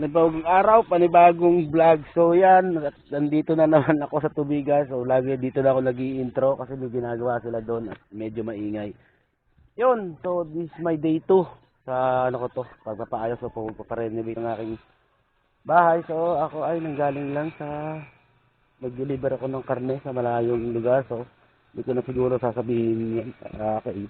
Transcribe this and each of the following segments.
Panibagong araw, panibagong vlog. So yan, nandito na naman ako sa tubigan. So lagi dito na ako nag intro kasi may ginagawa sila doon at medyo maingay. Yun, so this is my day 2 sa ano ko to, pagpapaayos o pagpaparenovate ng aking bahay. So ako ay nanggaling lang sa nag-deliver ako ng karne sa malayong lugar. So hindi ko na siguro sasabihin uh, kay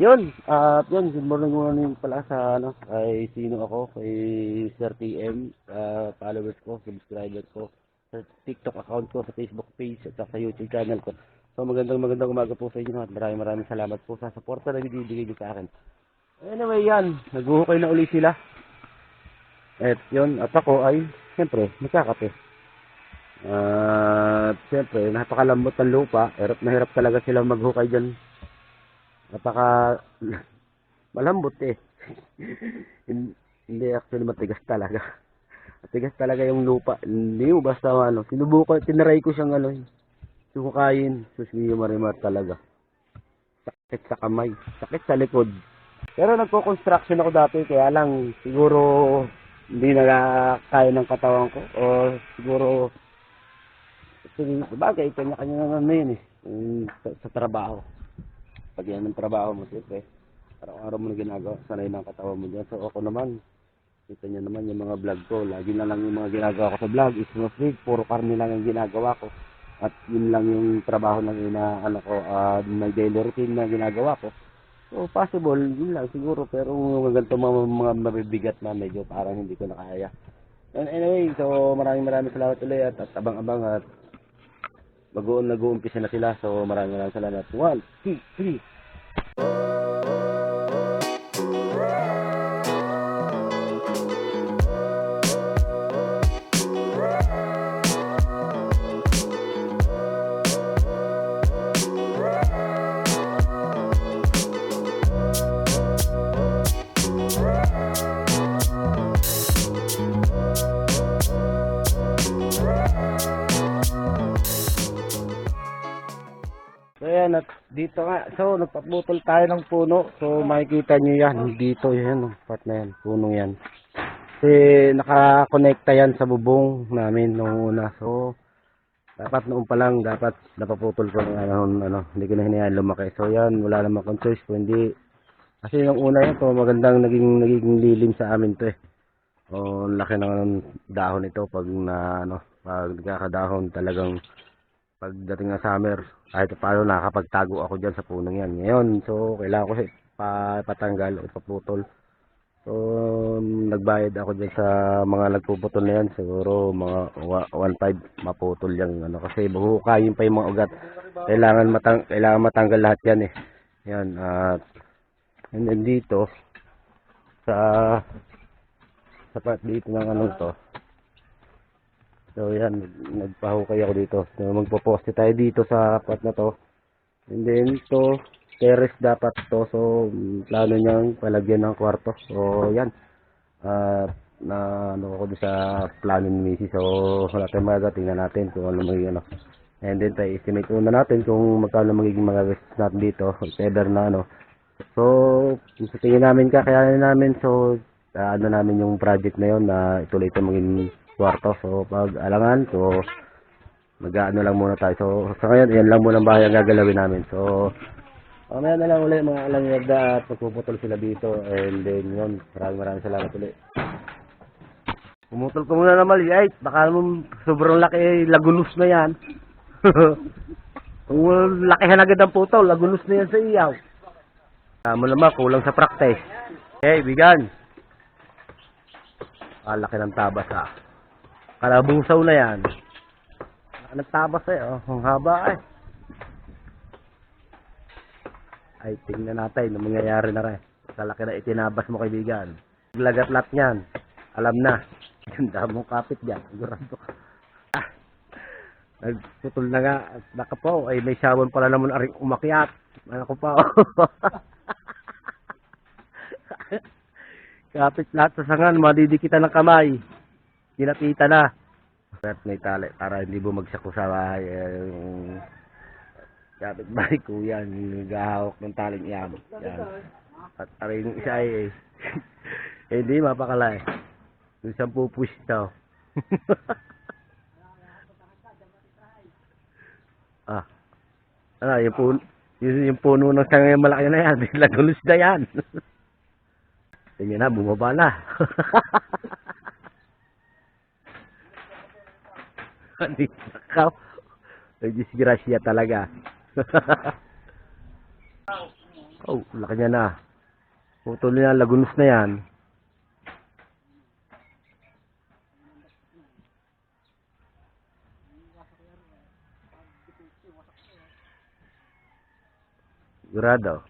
yun, at yun, good morning morning pala sa ano, kay sino ako, kay Sir TM, sa followers ko, subscribers ko, sa TikTok account ko, sa Facebook page, at sa YouTube channel ko. So magandang magandang umaga po sa inyo at maraming maraming salamat po sa suporta na binibigay niyo sa akin. Anyway yan, naghuhukay na uli sila. At yun, at ako ay, siyempre, magkakape. At siyempre, napakalambot ng lupa, hirap na hirap talaga sila maghukay dyan napaka malambot eh. Hin- Hindi actually matigas talaga. Matigas talaga yung lupa. Hindi mo basta ano, sinubukan, tinaray ko siyang ano, sukukain. Susmiyo marimar talaga. Sakit sa kamay, sakit sa likod. Pero nagko-construction ako dati, kaya lang siguro hindi nakakaya ng katawan ko. O siguro, sige, bagay, kanya-kanya naman na yun eh. Sa, sa trabaho pag yan ang trabaho mo, siyempre, araw-araw mo na ginagawa, sanay ng katawan mo dyan. So, ako naman, kita niyo naman yung mga vlog ko, lagi na lang yung mga ginagawa ko sa vlog, is no free, puro karne lang yung ginagawa ko. At yun lang yung trabaho na ina, ano ko, ah, my daily routine na ginagawa ko. So, possible, yun lang siguro, pero mga ganito mga, mga mabibigat na medyo parang hindi ko nakaya. And anyway, so maraming maraming salamat ulit at, at abang-abang at mag-uumpisa na sila. So maraming maraming salamat. 1, 2, 3. Dito nga. So nagpaputol tayo ng puno. So makikita nyo yan. Dito yan, oh, part na yan. Punong yan. Kasi nakakonekta yan sa bubong namin nung una. So dapat noon pa lang, dapat napaputol ko ng ano, ano, hindi ko na hinayaan lumaki. So yan, wala namang kong choice. Kundi, kasi yung una yan, to, magandang naging, naging lilim sa amin to eh. O, ang laki ng ano, dahon ito pag na, ano, pag nagkakadahon talagang pagdating ng summer, kahit paano nakakapagtago ako dyan sa punong yan. Ngayon, so kailangan ko siya pa, patanggal o paputol. So, nagbayad ako dyan sa mga nagpuputol na yan. Siguro mga wa- 1.5 maputol yan. Ano, kasi buhukayin pa yung mga ugat. Kailangan, matang kailangan matanggal lahat yan eh. Yan, at and then dito, sa sa part dito ng anong to, So yan, nag- nagpahukay ako dito. So, magpo-poste tayo dito sa part na to. And then to, terrace dapat to. So plano niyang palagyan ng kwarto. So yan. At na ano doon sa plano ni Missy. So wala tayong magaga. Tingnan natin kung ano magiging ano. And then tayo estimate una natin kung magkano magiging mga gastos natin dito. If ever na ano. So, sa tingin namin kakayanin namin. So, ah, ano namin yung project na yon na ituloy ito maging kwarto. So, pag alangan, so, mag-ano lang muna tayo. So, sa ngayon, yan lang muna ang bahay ang gagalawin namin. So, mamaya na lang ulit mga alang yagda at magpuputol sila dito. And then, yun, maraming maraming salamat ulit. Pumutol ko muna na mali. Ay, baka naman sobrang laki, lagunos na yan. Kung lakihan agad ang putol, lagunos na yan sa iyaw. Tama naman, kulang sa practice. Okay, bigan. Ah, laki ng tabas ah. Kalabusaw na yan. Laki ng tabas eh, oh. Ang haba eh. Ay, tingnan natin, ano mangyayari na rin. Kalaki na itinabas mo kaibigan. Lagat lat niyan. Alam na. Ganda mong kapit dyan. Sigurado ka. Ah, nagputol na nga. Naka po, ay may sawon pala naman aring umakyat. Ako pa. oh. Kapit lahat sa sangan, madidikitan ng kamay. Kinatita na. At may tali para hindi bumagsak ko sa bahay. Eh, yung kapit bahay ko yan, naghahawak ng taling yan. yan. At aray yung isa ay, eh, hindi mapakala eh. Yung isang pupustaw. ah. Ano, yung puno, yung, yung puno ng sangay malaki na yan, biglang gulos na yan. Tingnan na, bumaba na. Hindi nakaw. Ay, disgrasya talaga. oh, laki niya na. Putol niya, lagunos na yan. Sigurado.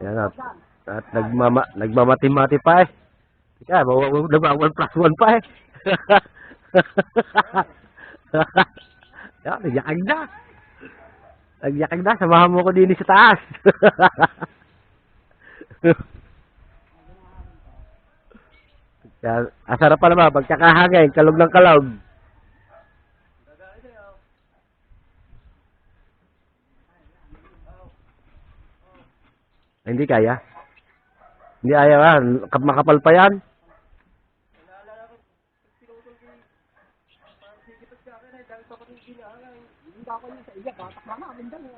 Yan at, at nagmama, nagmamati-mati pa eh. Teka, nagwa 1 plus 1 pa eh. Yan, nagyakag na. Nagyakag na, samahan mo ko din sa taas. Kaya, asarap pa naman, pagkakahangin, kalog ng kalog. Hindi kaya. Hindi ayaw ah. Kap- Makapal pa yan.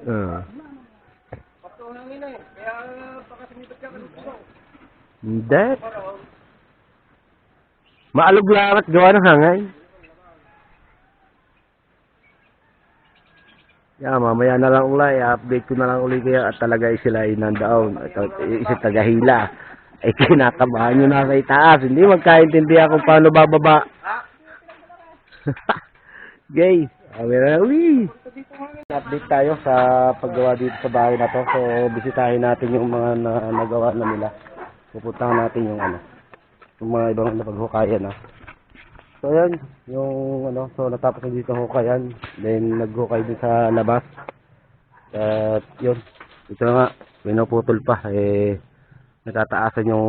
Uh. Hindi. Maalog lang at gawa ng hangay. Yeah, mamaya na lang ulay, update ko na lang uli kaya at talaga sila ay nandaon. Ito, isa tagahila. Ay kinakabahan nyo na sa itaas. Hindi magkaintindihan kung paano bababa. Gay. Sabi na, uy. Update tayo sa paggawa dito sa bahay na to. So, bisitahin natin yung mga na, nagawa na nila. Pupuntahan natin yung ano, yung mga ibang napaghukayan na. So, ayan, yung ano, so natapos na dito hukayan. Then, naghukay din sa labas. At, yun, ito na nga, pinuputol pa. Eh, natataasan yung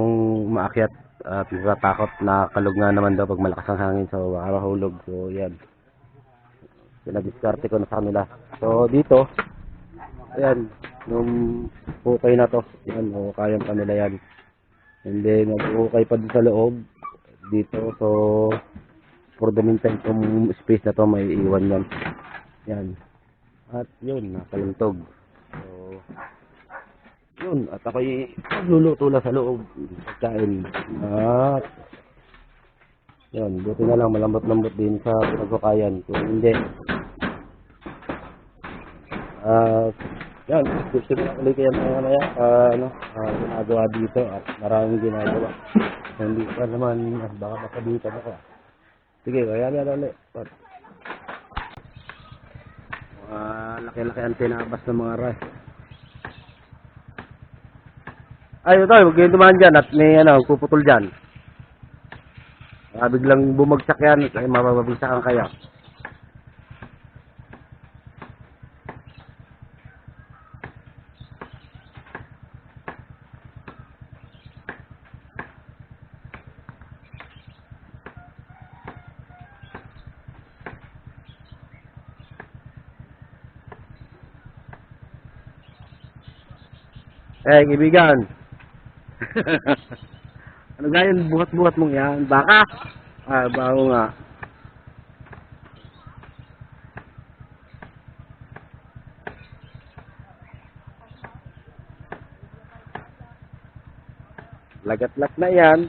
maakyat at natatakot na kalog nga naman daw pag malakas ang hangin. So, baka mahulog. So, yan. Pinadiskarte ko na sa kanila. So, dito, ayan, yung hukay na to. Yan, hukayan pa nila yan. And then, mag-ukay pa din sa loob. Dito, so, for the meantime, itong space na to may iwan yan. Yan. At yun, nakalintog. So, yun. At ako'y magluluto lang sa loob. Pagkain. At, yun. Buti na lang, malambot-lambot din sa pinagkukayan. Kung hindi, ah, yan. Gusto ko ulit kaya mga ano yan, ah, ano, ah, ginagawa dito at maraming ginagawa. Hindi pa naman, ah, baka makabitan ako. Sige, kaya yan ulit. Mga laki-laki ang tinabas ng mga rice. Ay, ito, huwag kayong dumaan dyan at may ano, puputol dyan. Baka biglang bumagsak yan, ay mababagsakan kaya. Eh, kaibigan. ano nga yun, buhat-buhat mong yan? Baka? Ah, bago nga. Lagat-lat na yan.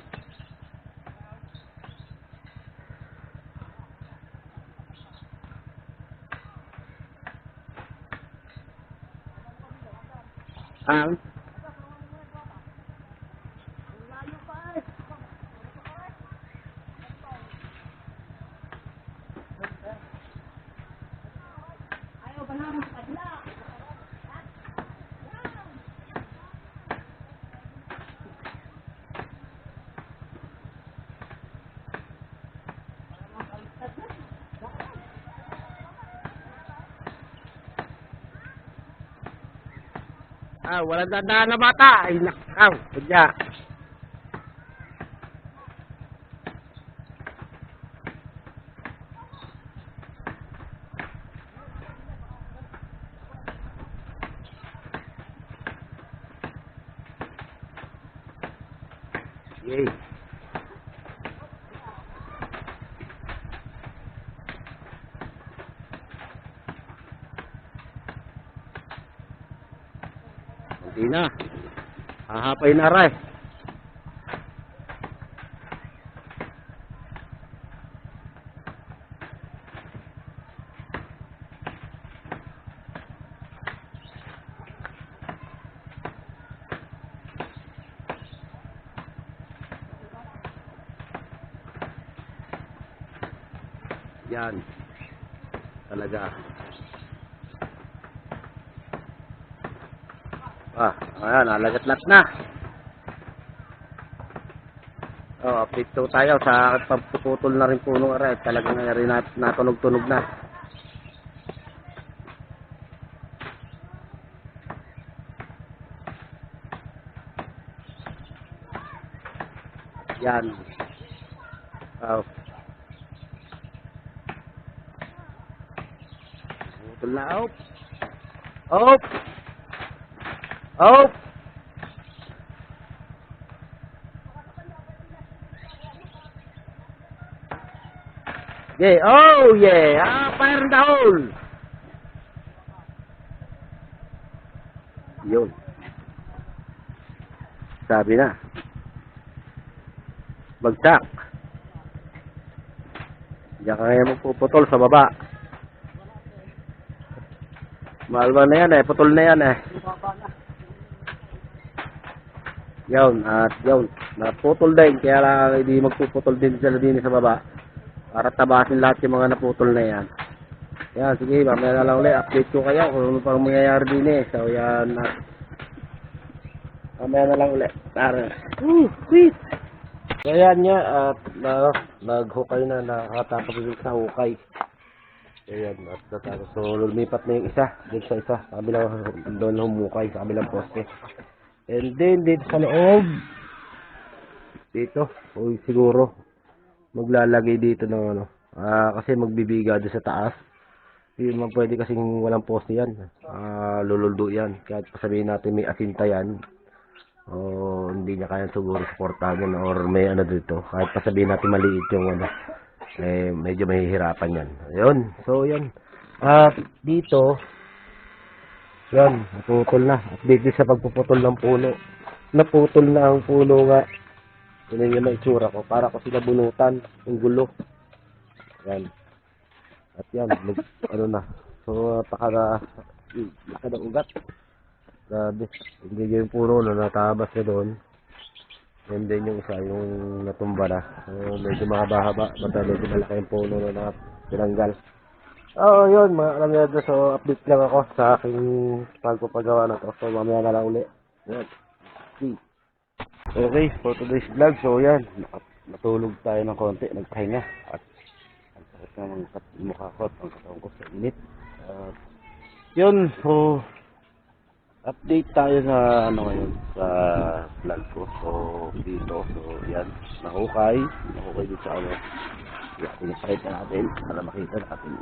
Ah, Ah, walang dadaan na bata. Ay, nakaw. Kudya. Hindi na. Hahapay na aray. Yan. Talaga. Ah, ayan, nalagat-lat na. Oh, update to tayo sa pagpuputol na rin puno aray. Talagang rin nat natunog-tunog na. Yan. Oh. Putol na, op. Op. Op. Yeah, oh yeah, ah, fire in the hole. Yun. Sabi na. Bagsak. Diyan ka ngayon magpuputol sa baba. Malwa na yan eh, putol na yan eh. Yun, at yun, naputol din, kaya lang hindi magpuputol din sila din sa baba. Para tabasin lahat yung mga naputol na yan. Yan, sige, mamaya na lang ulit, update ko kayo kung ano pang mangyayari din eh. So yan, at mamaya na lang ulit. Tara. Woo, sweet! So yan nga, at na, naghukay na, nakatapos din sa hukay. Ayan, at natapos. So, lumipat na yung isa, dito sa isa, sa kabilang, doon humukay, kabilang poste. And then, dito sa loob, dito, uy, siguro, maglalagay dito ng ano, ah, kasi magbibiga doon sa taas. Hindi man pwede kasing walang poste yan. Ah, lululdo yan. Kahit pasabihin natin may asinta yan, o hindi niya kaya siguro supportahan yan or may ano dito. Kahit pasabihin natin maliit yung ano, eh, medyo mahihirapan yan. Ayun, so yan. At dito, yan, naputol na. At dito sa pagpuputol ng puno. Naputol na ang puno nga. Yun yung maitsura ko. Para ko sila bunutan. Yung gulo. Yan. At yan, nag, ano na. So, taka na, laki ng ugat. Grabe. Hindi yung puno na natabas na doon. And then yung isa, yung natumba na. So, medyo mahaba-haba. Medyo malaki yung puno na na Oo, yun, mga alam niyo So, update lang ako sa aking pagpapagawa na to. So, mamaya na lang uli. Yan. See. Okay, for today's vlog. So, yan. Natulog tayo ng konti. Nagpahinga. At ang sakit na ng mukha ko at ang katawan ko sa init. At, yun, so, update tayo sa ano ngayon sa vlog ko. So, dito. So, yan. Nahukay. Nahukay dito sa ano. Yeah, pinapakita natin para makita natin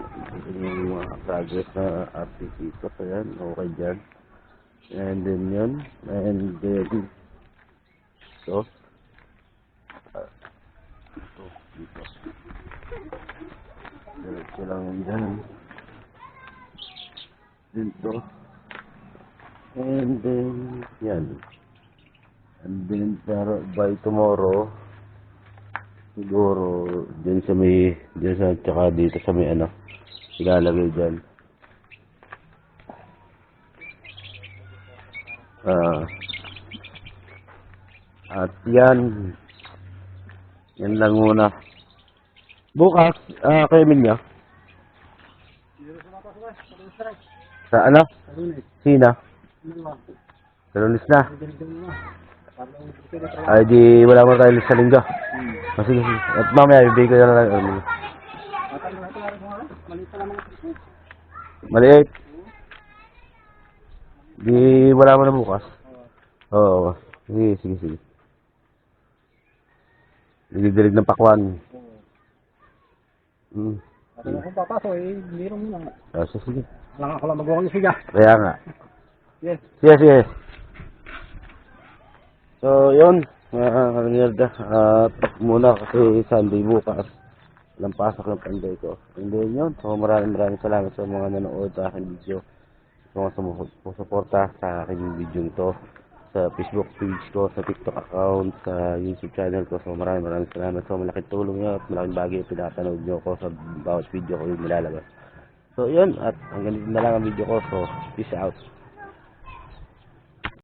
niyo yung mga progress na update dito. So, yan. Okay dyan. And then yun. And then so, uh, dito, dito. Diretso lang dyan. Dito. And then, yan. And then, by tomorrow, siguro, dyan sa may, dyan sa, tsaka dito sa may ano, ilalagay dyan. Ah, at yan, yan lang muna. Bukas, ah, kay Emilia. Sa ano? Sina? Sa lunes na. Ay, di wala mo tayo sa linggo. Ah, sige, sige. At mamaya, ibigay ko na lang. ano. Maliit. Di wala mo na bukas. Oo. Sige, sige, sige. Dilig ng pakwan. Hmm. Kung ako papasok, eh, meron mo lang. Ah, sige, sige. Lang ako lang magawa ng siya. Kaya nga. Yes. Sige, sige. So, yun. Mga kanilda. At muna kasi Sunday bukas. Walang pasok ng panday ko. And then yun. So maraming maraming salamat sa mga nanood sa aking video. Sa mga sumusuporta sa aking video to sa Facebook page ko, sa TikTok account, sa YouTube channel ko. So maraming maraming salamat. So malaking tulong nyo at malaking bagay pinapanood nyo ko sa bawat video ko yung nilalabas. So yun, at hanggang dito na lang ang video ko. So peace out.